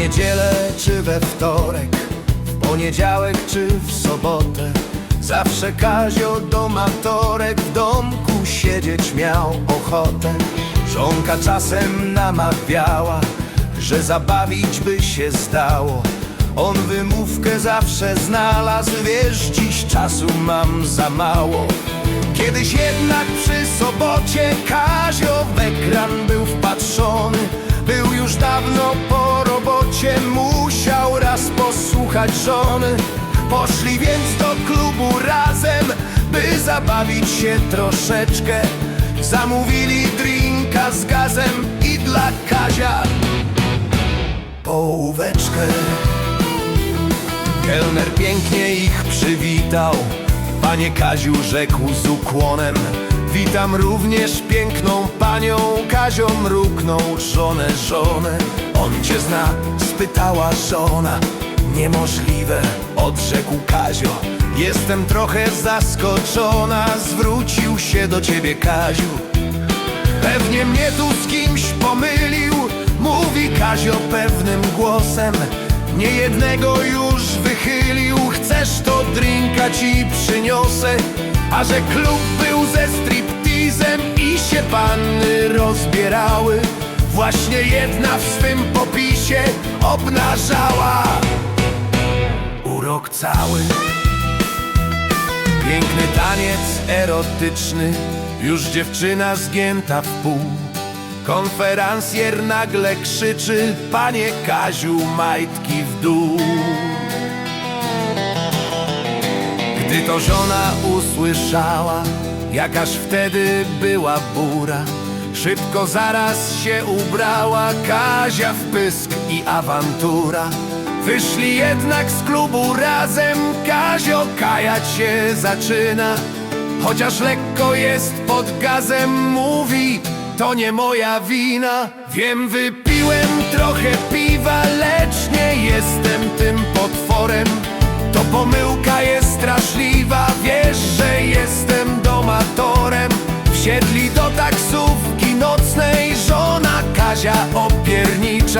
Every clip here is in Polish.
niedzielę czy we wtorek, w poniedziałek czy w sobotę. Zawsze Kazio domatorek w domku siedzieć miał ochotę. Żonka czasem namawiała, że zabawić by się zdało. On wymówkę zawsze znalazł, wiesz, dziś czasu mam za mało. Kiedyś jednak przy sobocie Kazio w ekran był wpatrzony Był już dawno po musiał raz posłuchać żony Poszli więc do klubu razem, by zabawić się troszeczkę. Zamówili drinka z gazem i dla Kazia połóweczkę. Kelner pięknie ich przywitał. Panie Kaziu rzekł z ukłonem Witam również piękną panią Kazio mruknął żonę, żonę On cię zna? spytała żona. Niemożliwe, odrzekł Kazio. Jestem trochę zaskoczona Zwrócił się do ciebie Kaziu. Pewnie mnie tu z kimś pomylił Mówi Kazio pewnym głosem. Niejednego już wychylił Chcesz to drinka ci przyniosę. A że klub był ze striptizem I się panny rozbierały. Właśnie jedna w swym popisie Obnażała Urok cały. Piękny taniec erotyczny Już dziewczyna zgięta w pół. Konferencjer nagle krzyczy Panie Kaziu, majtki w dół. Gdy to żona usłyszała Jakaż wtedy była bura. Szybko zaraz się ubrała Kazia w pysk i awantura. Wyszli jednak z klubu razem Kazio kajać się zaczyna. Chociaż lekko jest pod gazem Mówi, to nie moja wina Wiem, wypiłem trochę piwa Lecz nie jestem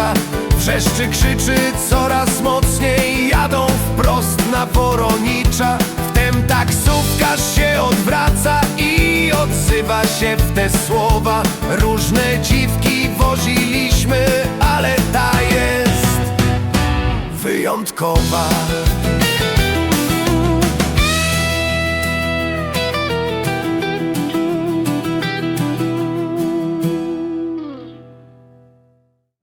opiernicza Wrzeszczy, krzyczy coraz mocniej Jadą wprost na Woronicza. Wtem taksówkarz się odwraca I odzywa się w te słowa. Różne dziwki woziliśmy Ale ta jest wyjątkowa